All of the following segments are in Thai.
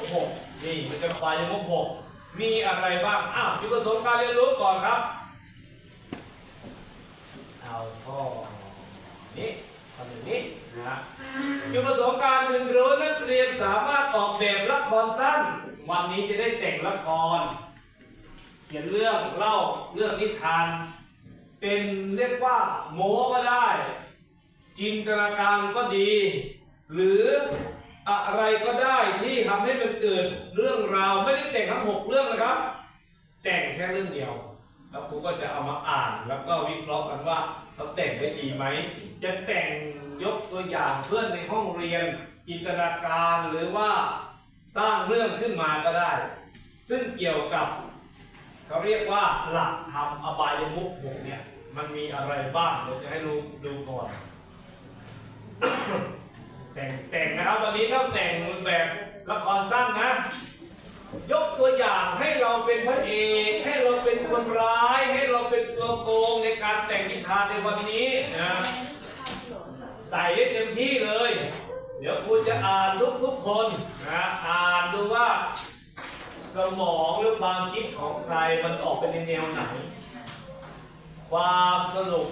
กหกนี่มันจะอบายมุกหกมีอะไรบ้างอ้าวจุดประสงค์การเรียนรู้ก่อนครับ เอาข้อนี้ทำอย่างนี้นะฮะจุดประสงค์การเรียนรู้นักเรียนสามารถออกแบบละครสั้น วันนี้จะได้แต่งละคร เขียนเรื่องเล่าเรื่องนิทาน เป็นเรียกว่าโม้ก็ได้ จินตนาการก็ดี หรือ อะไรก็ได้ที่ทำให้มันเกิดเรื่องราวไม่ได้แต่งทั้งหกเรื่องนะครับ แต่งแค่เรื่องเดียว แล้วครูก็จะเอามาอ่านแล้วก็วิเคราะห์กันว่าเขาแต่งได้ดีไหม จะแต่งยกตัวอย่างเพื่อนในห้องเรียนจินตนาการหรือว่าสร้างเรื่องขึ้นมาก็ได้ ซึ่งเกี่ยวกับเขาเรียกว่าหลักธรรมอบายมุขหกเนี่ยมันมีอะไรบ้างเราจะให้รู้ดูก่อน แต่งแต่งนะครับวันนี้ต้องแต่งแบบละครสั้นนะ ยกตัวอย่างให้เราเป็นพระเอกให้เราเป็นคนร้าย ให้เราเป็นตัวโกงในการแต่งนิทานในวันนี้นะใส่ได้เต็มที่เลย เดี๋ยวครูจะอ่านทุกทุกคนนะอ่านดูว่าสมองหรือความคิดของใครมันออกไปในแนวไหน ความสนุก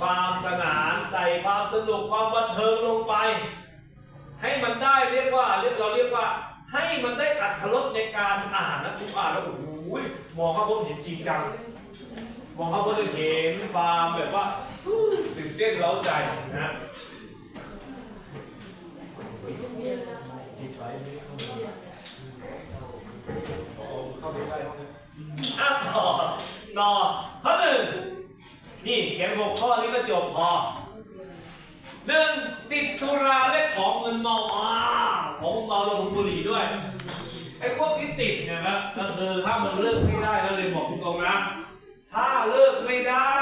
ความสนานใส่ความสนุกความบันเทิงลงไป ให้มันได้เรียกว่าเราเรียกว่า ให้มันได้อัตรสในการอ่านนะทุกอ่านแล้วโอ้โหมองข้าพบเห็นจริงจังมองข้าพบเห็นความแบบว่าตื่นเต้นเร้าใจนะอ้าไปได้ห้องนี้อะต่อต่อข้อหนึ่งนี่เขียนหกข้อนี้ก็จบพอ หนึ่งติดสุราและของเงินเมาอ่าของเมาแล้วของบุหรี่ด้วยไอ้พวกที่ติดเนี่ยนะก็คือถ้ามันเลิกไม่ได้แล้วเลยบอกตรงๆนะ ถ้าเลิกไม่ได้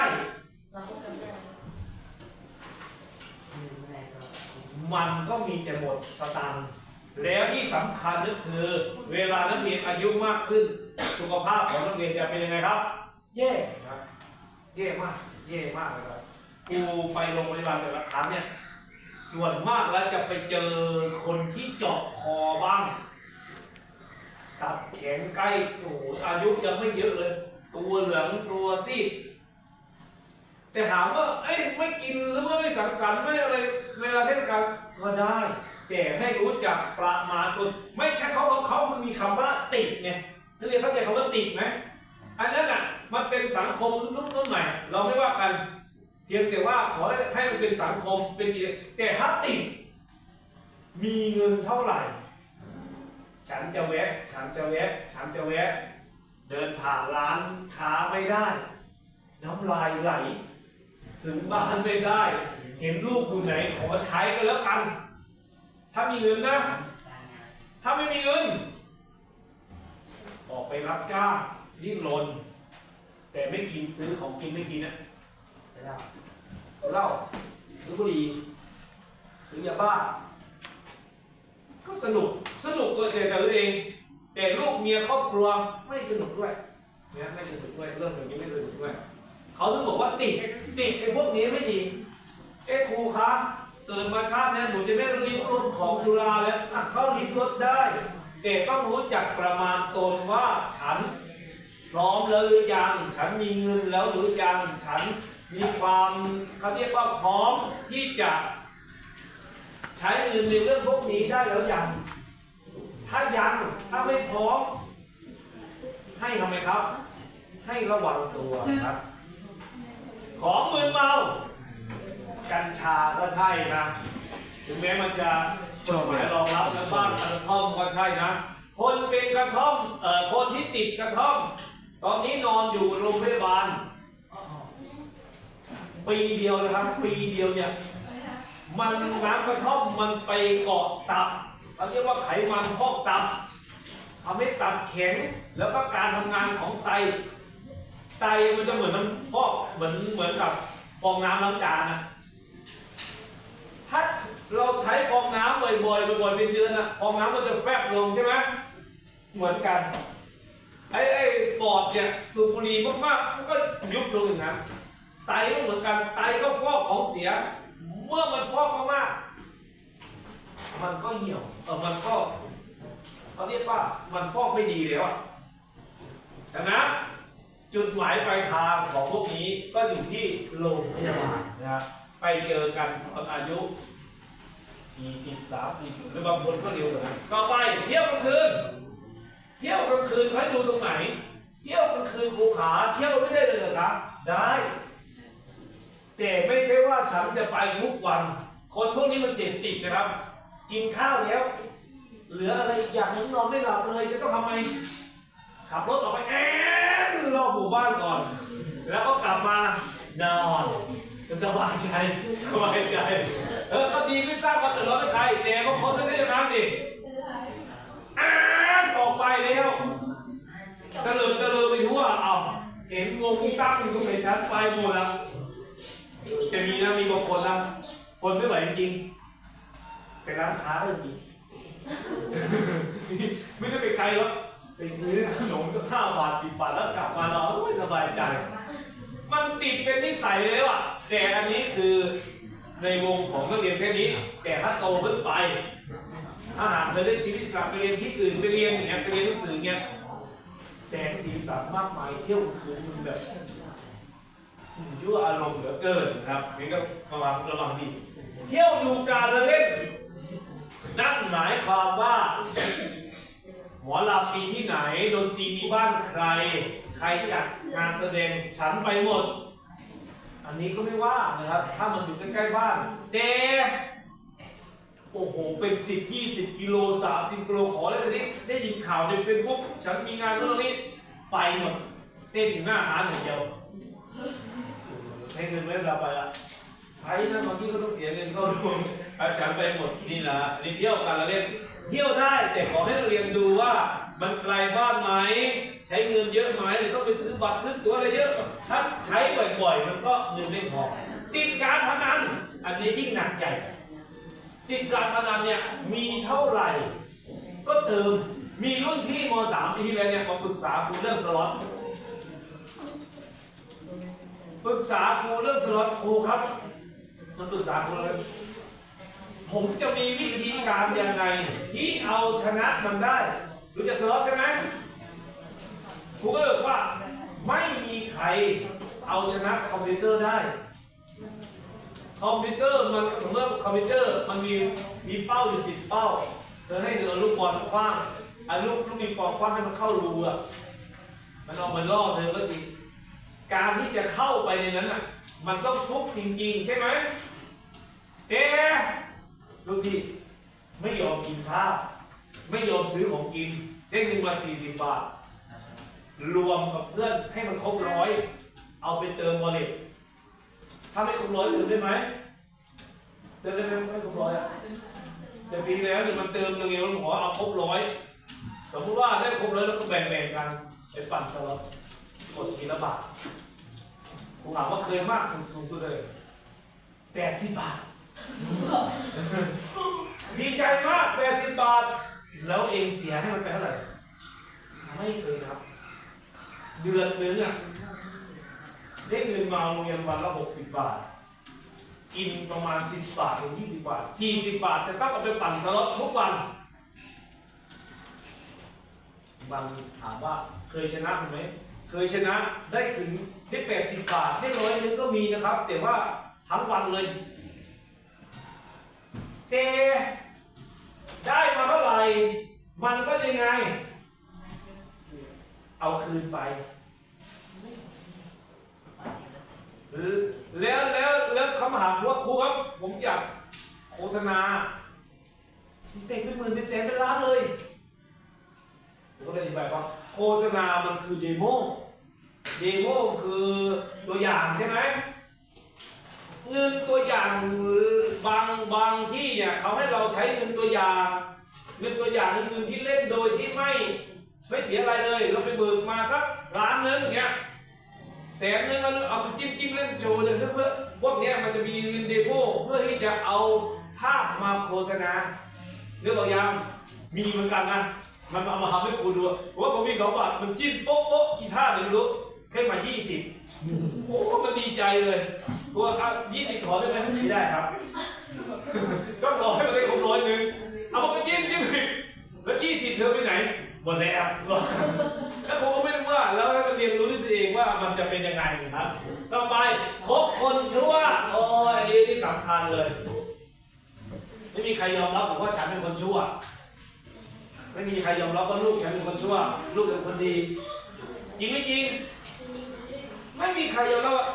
มันก็มีแต่หมดสตังค์แล้วที่สำคัญก็คือเวลานักเรียนอายุมากขึ้น สุขภาพของนักเรียนจะเป็นยังไงครับ แย่ครับแย่มากแย่มากเลยครับ ครูไปโรงพยาบาลแต่ละครั้งเนี่ย ส่วนมากแล้วจะไปเจอคนที่เจาะคอบ้าง ตัดแขนใกล้โอ้โหอายุยังไม่เยอะเลย ตัวเหลืองตัวซีดแต่ถามว่าเอ้ยไม่กินหรือว่าไม่สังสรรค์ไม่อะไรเวลาเทศกาลก็ได้ แต่ให้รู้จักประมาณตนไม่ใช่เขาของเขามันมีคำว่าติดไงนักเรียนเข้าใจคำว่าติดไหมอันนั้นอะมันเป็นสังคมรุ่นรุ่นใหม่ เราไม่ว่ากัน เพียงแต่ว่าขอให้มันเป็นสังคมเป็นกิจแต่ถ้าติมีเงินเท่าไหร่ ฉันจะแวะ ฉันจะแวะ ฉันจะแวะ เดินผ่านร้านค้าไม่ได้ น้ำลายไหล ถึงบ้านไม่ได้ เห็นลูกอยู่ไหนขอใช้ก็แล้วกัน ถ้ามีเงินนะ ถ้าไม่มีเงิน ออกไปรับจ้างรีบรนแต่ไม่กินซื้อของกินไม่กินนะ ซื้อเล้าซื้อเหล้าซื้อบุหรี่ซื้อยาบ้า ก็สนุกสนุกตัวแต่ตัวเอง แต่ลูกเมียครอบครัวไม่สนุกด้วยเนี่ยไม่สนุกด้วยเรื่องแบบนี้ไม่สนุกด้วยเขาถึงบอกว่าติดติดไอ้พวกนี้ไม่ดีเอ้ครูคะเกิดมาชาตินี้หนูจะไม่รีบรถของสุราแล้วเข้ารีบรถได้ แต่ต้องรู้จักประมาณตนว่าฉันพร้อมแล้วหรือยังฉันมีเงินแล้วหรือยังฉัน มีความเขาเรียกว่าพร้อมที่จะใช้เงินในเรื่องพวกนี้ได้แล้วยัง ถ้ายัง ถ้าไม่พร้อม ให้ทำไมครับ ให้ระวังตัวครับ ของมืนเมา กัญชาก็ใช่นะ ถึงแม้มันจะกฎหมายรองรับแล้วบ้านกระท่อมก็ใช่นะ คนเป็นกระท่อมเอ่อคนที่ติดกระท่อม ตอนนี้นอนอยู่โรงพยาบาล ปีเดียวนะครับ ปีเดียวเนี่ย มันน้ำกระท่อมมันไปเกาะตับเขาเรียกว่าไขมันพอกตับทำให้ตับแข็งแล้วก็การทำงานของไต ไตมันจะเหมือนมันพอกเหมือนเหมือนกับฟองน้ำล้างจานนะถ้าเราใช้ฟองน้ำบ่อยๆบ่อยๆเป็นเดือนอะฟองน้ำมันจะแฟบลงใช่ไหมเหมือนกันไอ้ไอ้ปอดเนี่ยสูบบุหรี่มากๆมันก็ยุบลงอย่างนั้น ไตก็เหมือนกัน ไตก็ฟอกของเสีย เมื่อมันฟอกมากๆ มันก็เหี่ยวเออมันก็เขาเรียกว่ามันฟอกไม่ดีแล้วอะดังนั้นจุดหมายปลายทางของพวกนี้ก็อยู่ที่โรงพยาบาลนะไปเจอกันตอนอายุ 40 30หรือบางคนก็เร็วกว่านั้นต่อไปเที่ยวกลางคืนเที่ยวกลางคืนให้ดูตรงไหน เที่ยวกลางคืนครูขาเที่ยวไม่ได้เลยเหรอครับได้ แต่ไม่ใช่ว่าฉันจะไปทุกวัน คนพวกนี้มันเสพติดนะครับ กินข้าวแล้ว เหลืออะไรอีกอย่างนึงนอนไม่หลับเลยจะต้องทำไมขับรถออกไปแอนรอบหมู่บ้านก่อน แล้วก็กลับมานอนสบายใจสบายใจเออก็ดีไม่ทราบว่าเดือดร้อนเป็นใครแต่บางคนไม่ใช่อย่างนั้นสิแอนออกไปแล้วตะเลิดตะเลิดไปทั่วเอาเห็นวงตั้งอยู่ตรงไหนชัดไปหมดแล้ว แต่มีนะมีบางคนนะคนไม่ไหวจริงๆไปร้านค้าก็มีไม่ได้ไปใครหรอกไปซื้อขนมสักห้าบาทสิบบาทแล้วกลับมานอนโอ้ยสบายใจ มันติดเป็นนิสัยเลยว่ะ แต่อันนี้คือในวงของนักเรียนแค่นี้ แต่ถ้าโตขึ้นไปถ้าหากเคยได้ชีวิตอิสระไปเรียนที่อื่นไปเรียนอย่างเงี้ยไปเรียนหนังสือเงี้ยแสงสีสันมากมายเที่ยวกลางคืนมันแบบ ยั่วอารมณ์เหลือเกินนะครับนี่ก็ระวังระวังดีเที่ยวดูการละเล่น นั่นหมายความว่า หมอลำมีที่ไหนดนตรีมีบ้านใคร ใครจัดงานแสดงฉันไปหมด อันนี้ก็ไม่ว่านะครับ ถ้ามันอยู่ใกล้ๆบ้านแต่โอ้โห เป็นสิบยี่สิบกิโลสามสิบกิโลขอแล้วตอนนี้ได้ยินข่าวในเฟซบุ๊กฉันมีงานเรื่องนี้ไปหมดเต้นอยู่หน้าร้านอย่างเดียว ให้เงินไม่เราไปละไปนะบางทีก็ต้องเสียเงินเข้ารวมอาจารย์ไปหมดนี่นะนนี้เที่ยวกันละเล่นเที่ยวได้แต่ขอให้นักเรียนดูว่ามันไกลบ้านไหมใช้เงินเยอะไหมหรือต้องไปซื้อบัตรซื้อตัวอะไรเยอะถ้าใช้บ่อยๆ มันก็เงินไม่พอติดการพนันอันนี้ยิ่งหนักใหญ่ ติดการพนันเนี่ยมีเท่าไหร่ ก็เติมมีรุ่นพี่ม .3 ปีที่แล้วเนี่ยมาปรึกษาครูเรื่องสล็อต ปรึกษาครูเรื่องสล็อตครูครับ มันปรึกษาครูเลยผมจะมีวิธีการยังไง ที่เอาชนะมันได้รู้จักสล็อตใช่ไหมครูก็เลยบอกว่าไม่มีใครเอาชนะคอมพิวเตอร์ได้ คอมพิวเตอร์มันสมมติว่าคอมพิวเตอร์มันมีมีเป้าอยู่สิบเป้า เธอให้เธอเอาลูกบอลคว้างเอาลูกลูกปิงปองคว้างให้มันเข้ารูอะมันเอามันล่อเธอก็จริง การที่จะเข้าไปในนั้นอะ มันต้องทุกจริง ๆ ใช่ไหมเอ๊ลูกพี่ไม่ยอมกินข้าวไม่ยอมซื้อของกินได้เงินมา40บบาท รวมกับเพื่อนให้มันครบร้อย เอาไปเติมวอลเล็ตถ้าไม่ครบร้อยเติมได้ไหมเติมได้ไหมไม่ครบร้อยอะแต่ปีแล้วเนี่ยมันเติมหนึ่งเดียวหมอเอาครบร้อยสมมติว่าได้ครบร้อยแล้วก็แบ่งๆกันไปปั่นสล็อต กดทีละบาทผมถามว่าเคยมากสูงสุดเลยแปดสิบบาท ดีใจมากแปดสิบบาท แล้วเองเสียให้มันไปเท่าไหร่ ไม่เคยครับ เดือนนึงอะได้เงินมาโรงเรียนวันละหกสิบบาท กินประมาณสิบบาทถึงยี่สิบบาทสี่สิบบาทจะต้องเอาไปปั่นสล็อตทุกวันบางถามว่าเคยชนะไหม เคยชนะได้ถึงได้แปดสิบบาทได้ร้อยนึงก็มีนะครับ แต่ว่าทั้งวันเลยแต่ได้มาเท่าไหร่มันก็ยังไง เอาคืนไปแล้วแล้วแล้วคำถามว่าครูครับ ผมอยากโฆษณาเต็มเป็นหมื่นเป็นแสนเป็นล้านเลยผมก็เลยอธิบายว่า โฆษณามันคือเดโมเดโมคือตัวอย่างใช่ไหมเงินตัวอย่างบางบางที่เนี่ยเขาให้เราใช้เงินตัวอย่างเงินตัวอย่างเงินที่เล่นโดยที่ไม่ไม่เสียอะไรเลยเราไปเบิกมาสักล้านนึงเงี้ยแสนนึงเราเอาไปจิ้มจิ้มเล่นโชว์เนี่ยเพื่อเพื่อพวกเนี้ยมันจะมีเงินเดโมเพื่อที่จะเอาภาพมาโฆษณาเรื่องตัวอย่างมีเหมือนกันนะ มันเอามาทำให้ครูดูว่าผมมีสองบาทมันจิ้มโป๊ะโป๊ะอีท่าไหนไม่รู้ขึ้นมายี่สิบโอ้มันดีใจเลยตัวอ่ยี่สิบถอได้ไหมไม่ได้ครับ ก็รอให้มันได้ครบร้อยหนึ่งเอามาจิ้มจิ้มอีกแล้วยี่สิบเธอไปไหนหมดแล้วรอแล้วผมก็ไม่ได้ว่าแล้วให้มันเรียนรู้ด้วยตัวเองว่ามันจะเป็นยังไงครับต่อไปคบคนชั่วโอ้ยอันนี้ที่สำคัญเลย ไม่มีใครยอมรับผมว่าฉันเป็นคนชั่ว ไม่มีใครยอมรับว่าลูกฉันเป็นคนชั่ว ลูกเป็นคนดี จริงไม่จริง ไม่มีใครยอมรับว่า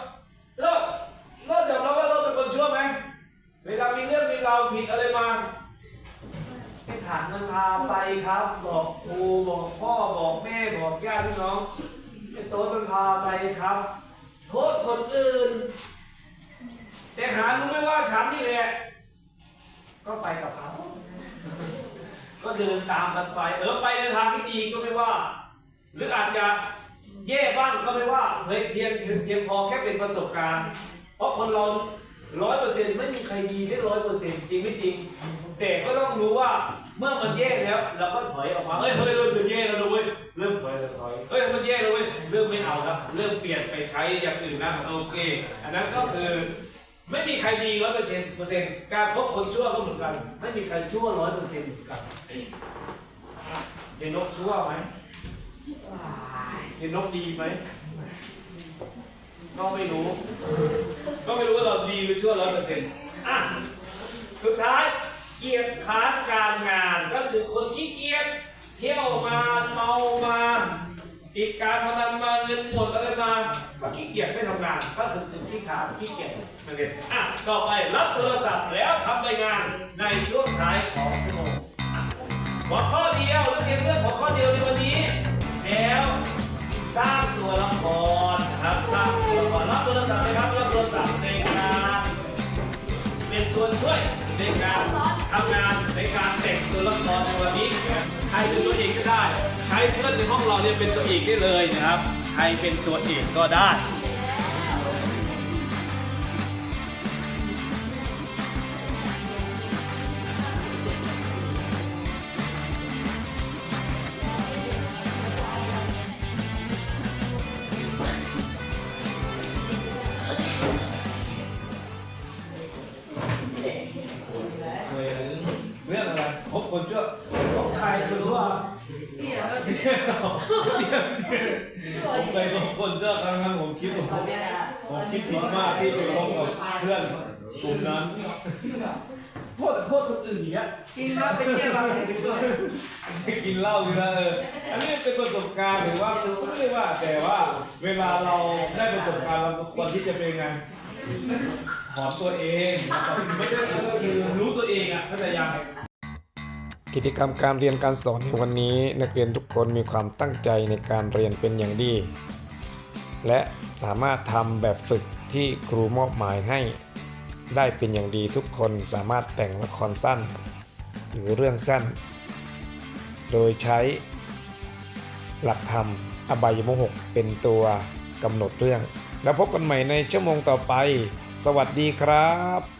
เลิกเลิกยอมรับว่าเราเป็นคนชั่วไหมเวลามีเรื่องมีราวผิดอะไรมาให้ฐานมันพาไปครับ บอกครูบอกพ่อบอกแม่บอกญาติพี่น้องไอ้โต๊ดมันพาไปครับ โทษคนอื่น แต่หารู้ไหมว่าฉันนี่แหละ ก็ไปกับเขา ก็เดินตามกันไป เออไปในทางที่ดีก็ไม่ว่า หรืออาจจะแย่บ้างก็ไม่ว่าเฮ้ยเพียงเพียงพอแค่เป็นประสบการณ์ เพราะคนเราร้อยเปอร์เซ็นต์ไม่มีใครดีได้ร้อยเปอร์เซ็นต์จริงไม่จริง แต่ก็ต้องรู้ว่าเมื่อมันแย่แล้วเราก็ถอยออกมาเฮ้ยเฮ้ยเริ่มจะแย่แล้วเว้ยเริ่มถอยเริ่มถอยเฮ้ยมันแย่แล้วเว้ยเริ่มไม่เอาแล้วเริ่มเปลี่ยนไปใช้อย่างอื่นนะโอเค อันนั้นก็คือ ไม่มีใครดีร้อยเปอร์เซ็นต์เปอร์เซ็นต์การคบคนชั่วก็เหมือนกัน ไม่มีใครชั่วร้อยเปอร์เซ็นต์เหมือนกันเห็นนกชั่วไหมเห็นนกดีไหมก็ไม่รู้ ก็ไม่รู้ว่าเราดีหรือชั่วร้อยเปอร์เซ็นต์อะสุดท้ายเกียรติค้านการงานก็คือคนขี้เกียจเที่ยวมาเมามาติดการพนันมาเงินหมดอะไรมา ขี้เกียจไม่ทำงานก็คือถึงขี้ขาดขี้เกียจนั่นเองอะต่อไปรับโทรศัพท์แล้วทำรายงานในช่วงท้ายของชั่วโมงอะหัวข้อเดียวนักเรียนเรื่องหัวข้อเดียวในวันนี้ แล้วสร้างตัวละครนะครับสร้างตัวละครรับโทรศัพท์นะครับรับโทรศัพท์ในการเป็นตัวช่วยในการทำงานในการแต่งตัวละครในวันนี้ ใครเป็นตัวเอกก็ได้ ใช้เพื่อนในห้องเราเนี่ยเป็นตัวเอกได้เลยนะครับ ครเป็นตัวเอกก็ได้ ไปพบคนชั่วครั้งนั้นผมคิดว่าผมผมคิดผิดมากที่จะพบกับเพื่อนกลุ่มนั้นโทษโทษคนอื่นอย่างเงี้ยกินแล้วเป็นเยี่ยมอะไรไปด้วยกินเหล้าอยู่นะเอออันนี้เป็นประสบการณ์หรือว่าไม่ได้ว่าแต่ว่าเวลาเราได้ประสบการณ์เราควรที่จะเป็นไงถอนตัวเองไม่ได้ก็คือรู้ตัวเองอะเข้าใจยังกิจกรรมการเรียนการสอนในวันนี้ นักเรียนทุกคนมีความตั้งใจในการเรียนเป็นอย่างดี และสามารถทำแบบฝึกที่ครูมอบหมายให้ ได้เป็นอย่างดีทุกคนสามารถแต่งละครสั้น หรือเรื่องสั้น โดยใช้ หลักธรรมอบายมุหกเป็นตัวกำหนดเรื่อง แล้วพบกันใหม่ในชั่วโมงต่อไป สวัสดีครับ